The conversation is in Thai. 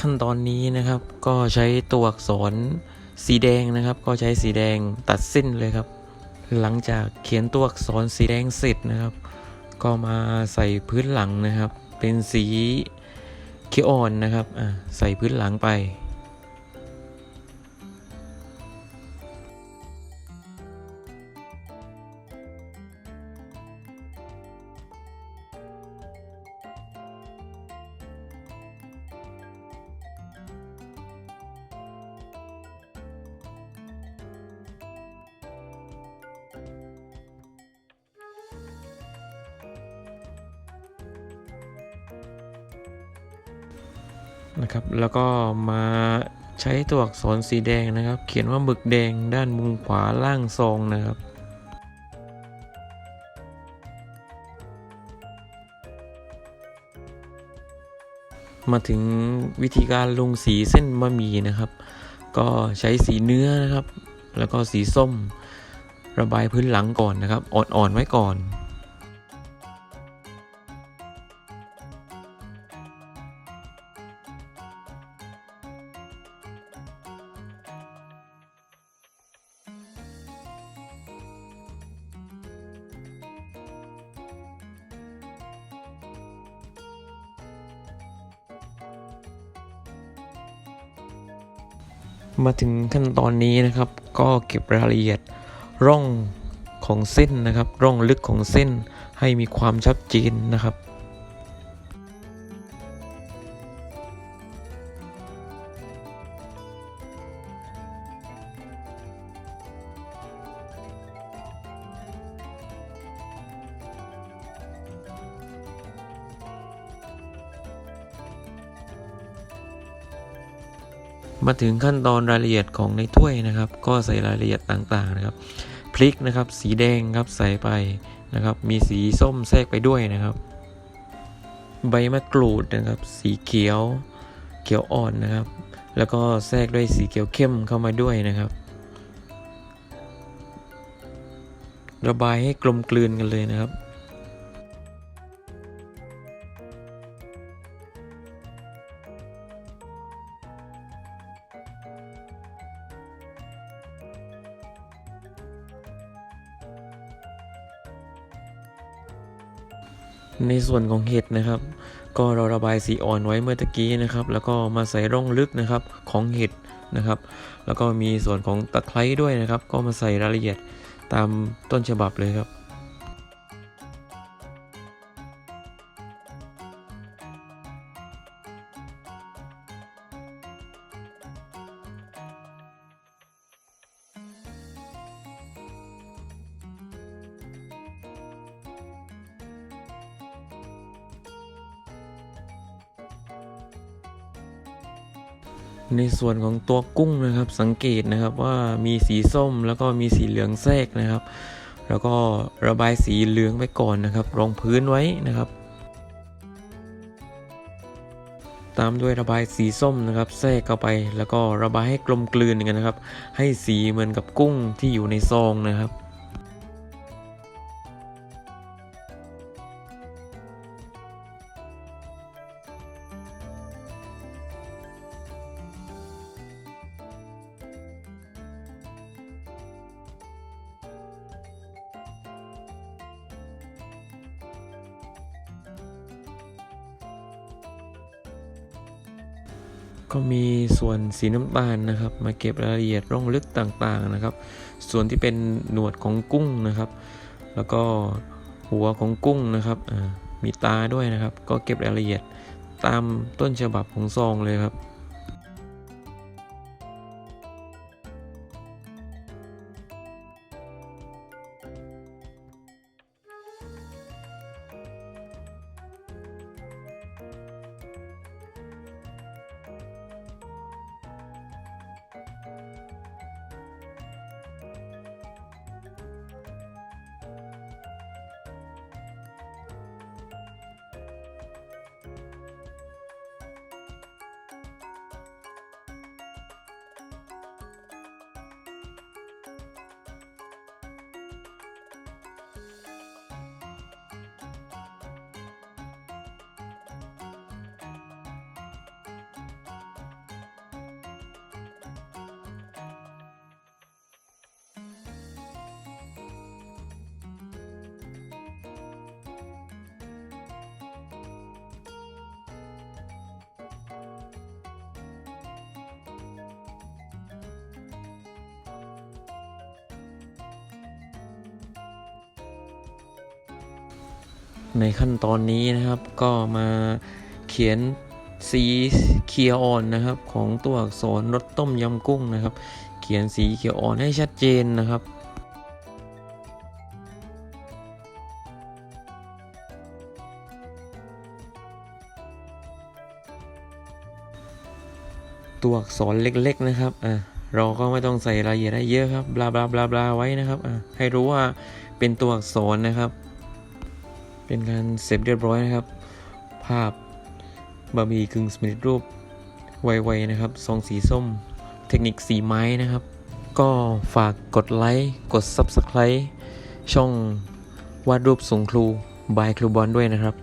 ขั้นตอนนี้นะครับ ก็ใช้ตัวอักษรสีแดงนะครับ ก็ใช้สีแดงตัดสิ้นเลยครับ หลังจากเขียนตัวอักษรสีแดงเสร็จนะครับ ก็มาใส่พื้นหลังนะครับ เป็นสีเขียวอ่อนนะครับใส่พื้นหลังไป นะครับ แล้วก็มาใช้ตัวอักษรสีแดงนะครับ เขียนว่าหมึกแดงด้านมุมขวาล่างซองนะครับมาถึงวิธีการลงสีเส้นบะหมี่นะครับ ก็ใช้สีเนื้อนะครับ แล้วก็สีส้ม ระบายพื้นหลังก่อนนะครับ อ่อนๆไว้ก่อน มาถึงขั้นตอนนี้นะครับ ก็เก็บรายละเอียดร่องของเส้นนะครับ ร่องลึกของเส้นให้มีความชัดเจนนะครับ มาถึงขั้นตอนรายละเอียดของในถ้วยนะครับ ก็ใส่รายละเอียดต่างๆนะครับ พริกนะครับ สีแดงครับใส่ไปนะครับ มีสีส้มแทรกไปด้วยนะครับ ใบมะกรูดนะครับ สีเขียวเขียวอ่อนนะครับ แล้วก็แทรกด้วยสีเขียวเข้มเข้ามาด้วยนะครับ ระบายให้กลมกลืนกันเลยนะครับ ในส่วนของเห็ดนะครับ ก็เราระบายสีอ่อนไว้เมื่อตะกี้นะครับ แล้วก็มาใส่ร่องลึกนะครับของเห็ดนะครับ แล้วก็มีส่วนของตะไคร้ด้วยนะครับ ก็มาใส่รายละเอียดตามต้นฉบับเลยครับ ในส่วนของตัวกุ้งนะครับสังเกตนะครับว่ามีสีส้มแล้วก็มีสีเหลืองแทรกนะครับ แล้วก็ระบายสีเหลืองไปก่อนนะครับ รองพื้นไว้นะครับ ตามด้วยระบายสีส้มนะครับ แทรกเข้าไป แล้วก็ระบายให้กลมกลืนกันนะครับ ให้สีเหมือนกับกุ้งที่อยู่ในซองนะครับ ก็มีส่วนสีน้ำตาลนะครับ มาเก็บรายละเอียดร่องลึกต่างๆนะครับ ส่วนที่เป็นหนวดของกุ้งนะครับ แล้วก็หัวของกุ้งนะครับมีตาด้วยนะครับ ก็เก็บรายละเอียดตามต้นฉบับของซองเลยครับ ในขั้นตอนนี้นะครับก็มาเขียนสีเขียวอ่อนนะครับ ของตัวอักษรรสต้มยำกุ้งนะครับ เขียนสีเขียวอ่อนให้ชัดเจนนะครับตัวอักษรเล็กๆนะครับ อะ เราก็ไม่ต้องใส่รายละเอียดให้เยอะครับ บลาบลาบลาบลาไว้นะครับ อะ ให้รู้ว่าเป็นตัวอักษรนะครับ เป็นการเสร็จเรียบร้อยนะครับ ภาพบะหมี่กึ่งสำเร็จรูปไวๆนะครับซองสีส้ม เทคนิคสีไม้นะครับ ก็ฝากกดไลค์ กด Subscribe ช่องวาดรูปส่งครูบายครูบอลด้วยนะครับ